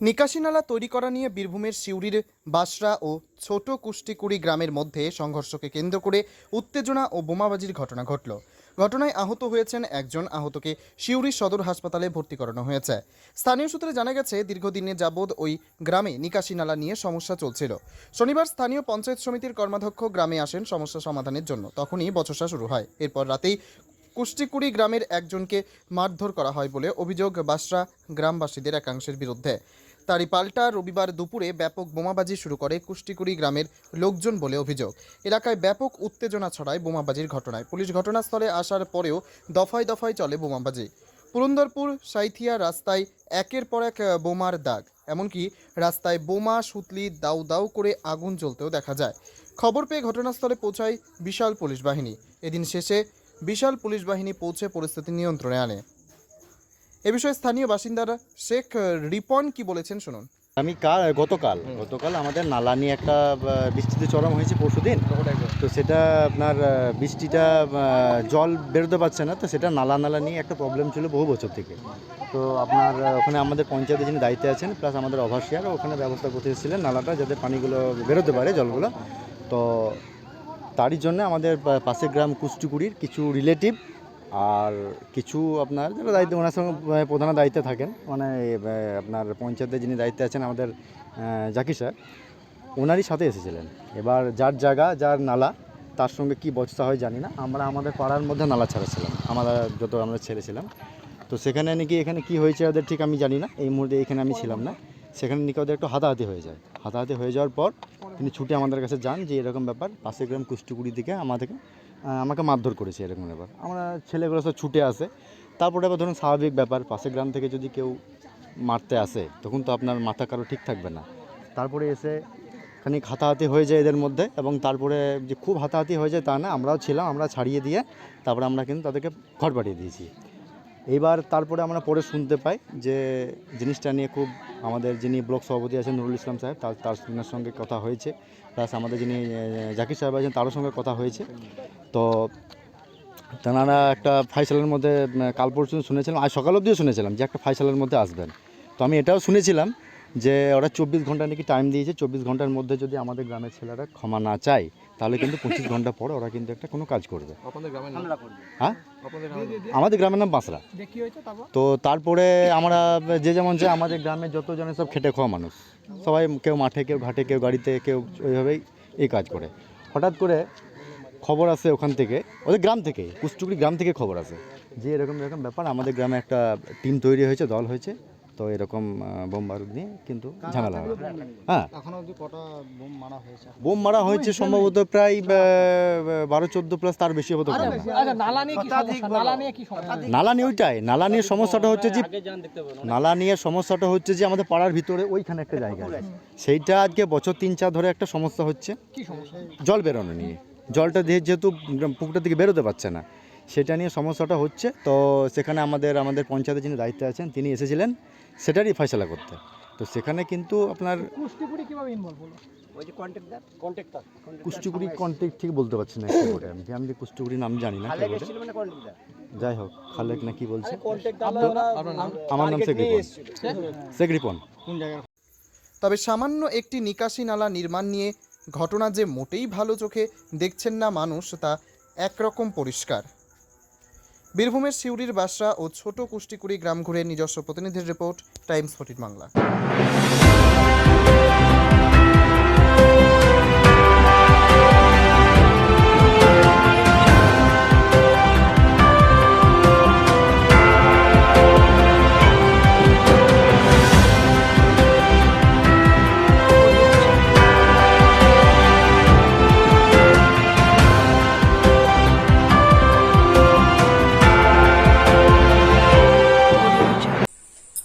নিকাশি নালা তৈরি করা নিয়ে বীরভূমের সিউড়ির বাসরা ও ছোট কুষ্টিকুড়ি গ্রামের মধ্যে সংঘর্ষকে কেন্দ্র করে উত্তেজনা ও বোমাবাজির ঘটনা ঘটল। ঘটনায় আহত হয়েছেন একজন আহতকে সিউড়ি সদর হাসপাতালে ভর্তি করানো হয়েছে। স্থানীয় সূত্রে জানা গেছে, দীর্ঘদিনের যাবৎ ওই গ্রামে নিকাশি নালা নিয়ে সমস্যা চলছিল। শনিবার স্থানীয় পঞ্চায়েত সমিতির কর্মাধ্যক্ষ গ্রামে আসেন সমস্যা সমাধানের জন্য। তখনই বচসা শুরু হয়। এরপর রাতেই কুষ্টিকুড়ি গ্রামের একজনকে মারধর করা হয় বলে অভিযোগ বাসরা গ্রামবাসীদের একাংশের বিরুদ্ধে। তারই পাল্টা রবিবার দুপুরে ব্যাপক বোমাবাজি শুরু করে কুষ্টিকুড়ি গ্রামের লোকজন বলে অভিযোগ। এলাকায় ব্যাপক উত্তেজনা ছড়ায় বোমাবাজির ঘটনায়। পুলিশ ঘটনাস্থলে আসার পরেও দফায় দফায় চলে বোমাবাজি। পুরন্দরপুর সাইথিয়া রাস্তায় একের পর এক বোমার দাগ। এমনকি রাস্তায় বোমা, সুতলি, দাউ দাউ করে আগুন জ্বলতেও দেখা যায়। খবর পেয়ে ঘটনাস্থলে পৌঁছায় বিশাল পুলিশ বাহিনী। এদিন শেষে বিশাল পুলিশ বাহিনী পৌঁছে পরিস্থিতি নিয়ন্ত্রণে আনে। এ বিষয়ে স্থানীয় বাসিন্দারা শেখ রিপন কি বলেছেন শুনুন। আমি কাল গতকাল গতকাল আমাদের নালা নিয়ে একটা বৃষ্টিতে চরম হয়েছে পরশু দিন তো সেটা আপনার বৃষ্টিটা জল বেরোতে পারছে না তো সেটা নালা নালা নিয়ে একটা প্রবলেম ছিল বহু বছর থেকে। তো আপনার ওখানে আমাদের পঞ্চায়েতে যিনি দায়িত্বে আছেন প্লাস আমাদের অভাসিয়ার ওখানে ব্যবস্থা করতে এসেছিলেন নালাটা যাতে পানিগুলো বেরোতে পারে জলগুলো। তো তারই জন্য আমাদের পাশের গ্রাম কুষ্টিকুড়ির কিছু রিলেটিভ আর কিছু আপনার যারা দায়িত্ব, ওনার সঙ্গে প্রধান দায়িত্বে থাকেন। মানে আপনার পঞ্চায়েতে যিনি দায়িত্বে আছেন, আমাদের জাকির স্যার, ওনারই সাথে এসেছিলেন। এবার যার জায়গা, যার নালা, তার সঙ্গে কি বচসা হয় জানি না। আমরা আমাদের পাড়ার মধ্যে নালা ছাড়াছিলাম। আমরা যত আমরা ছেড়েছিলাম তো সেখানে নাকি, এখানে কি হয়েছে ওদের ঠিক আমি জানি না। এই মুহূর্তে এখানে আমি ছিলাম না। সেখানে নাকি ওদের একটু হাতাহাতি হয়ে যায়। হাতাহাতি হয়ে যাওয়ার পর তিনি ছুটে আমাদের কাছে যান যে এরকম ব্যাপার। পাশে গ্রাম কুষ্টিকুড়ি দিকে, আমাদেরকে আমাকে মারধর করেছে এরকম ব্যাপার। আমরা ছেলেগুলো সব ছুটে আসে। তারপরে আবার ধরুন স্বাভাবিক ব্যাপার পাশের গ্রাম থেকে যদি কেউ মারতে আসে, তখন তো আপনার মাথা কারও ঠিক থাকবে না। তারপরে এসে খানিক হাতাহাতি হয়ে যায় এদের মধ্যে এবং তারপরে যে খুব হাতাহাতি হয়ে যায় তা না, আমরাও ছিলাম, আমরা ছাড়িয়ে দিয়ে তারপরে আমরা কিন্তু তাদেরকে ঘর পাঠিয়ে দিয়েছি। এইবার তারপরে আমরা পরে শুনতে পাই যে জিনিসটা নিয়ে খুব আমাদের যিনি ব্লক সভাপতি আছেন নুরুল ইসলাম সাহেব, তার তার সঙ্গে কথা হয়েছে। প্লাস আমাদের যিনি জাকির সাহেব আছেন, তারও সঙ্গে কথা হয়েছে। তো তেনারা একটা ফাইসালের মধ্যে কাল পরশু শুনেছিলাম, আজ সকাল অবধিও শুনেছিলাম যে একটা ফাইসালের মধ্যে আসবেন। তো আমি এটাও শুনেছিলাম যে ওরা চব্বিশ ঘণ্টা নাকি টাইম দিয়েছে চব্বিশ ঘণ্টার মধ্যে যদি আমাদের গ্রামের ছেলেরা ক্ষমা না চায় তাহলে কিন্তু পঁচিশ ঘণ্টা পরে ওরা কিন্তু একটা কোনো কাজ করবে। আপনাদের গ্রামের নাম? হ্যাঁ? আপনাদের গ্রামের নাম? আমাদের গ্রামের নাম বাঁশরা। তো তারপরে আমরা যে যেমন যে আমাদের গ্রামে যতজনে সব খেটে খাওয়া মানুষ সবাই কেউ মাঠে কেউ ঘাটে কেউ গাড়িতে কেউ ওইভাবেই এই কাজ করে। হঠাৎ করে খবর আসে ওখান থেকে ওদের গ্রাম থেকে কুষ্টুকুড়ি গ্রাম থেকে খবর আসে। যে এরকম এরকম ব্যাপার আমাদের গ্রামে একটা টিম তৈরি হয়েছে দল হয়েছে। তো এরকম বোম বারুদ নিয়ে কিন্তু ঝামেলা হবে। হ্যাঁ। এখনও অবধি কটা বোম মারা হয়েছে? বোম মারা হয়েছে সম্ভবত প্রায় বারো চোদ্দ প্লাস তার বেশি হতে পারে আচ্ছা নালা নিয়ে কি সমস্যা? নালা নিয়ে কি সমস্যা? নালা নিয়ে ওইটাই নালা নিয়ে সমস্যাটা হচ্ছে যে নালা নিয়ে সমস্যাটা হচ্ছে যে আমাদের পাড়ার ভিতরে ওইখানে একটা জায়গা সেইটা আজকে বছর তিন চার ধরে একটা সমস্যা হচ্ছে। জল বেরোনো নিয়ে। জলটা দিয়ে যেহেতু পুকুরটা থেকে বেরোতে পারছে না সেটা নিয়ে সমস্যাটা হচ্ছে। তো সেখানে আমাদের আমাদের পঞ্চায়েতে যিনি দায়িত্বে আছেন তিনি এসেছিলেন। সেটারই ফয়সলা করতে। তো সেখানে কিন্তু আপনার কুষ্টিপুরি কীভাবে ইনভলভ হলো? ঠিক বলতে পারছি না একটু করে আমি আমি কুষ্টিকুড়ি নাম জানি না যাই হোক খালেক না কি বলছে? আমার নাম শেখ রিপন। শেখ? রিপন। কোন জায়গায় তবে সামান্য একটি নিকাশি নালা নির্মাণ নিয়ে ঘটনা যে মোটেই ভালো চোখে দেখছেন না মানুষ তা একরকম পরিষ্কার। বীরভূমের সিউড়ির বাসরা ও ছোট কুষ্টিকুড়ি গ্রাম ঘুরে নিজস্ব প্রতিনিধির রিপোর্ট টাইমস ফোর্টিন বাংলা।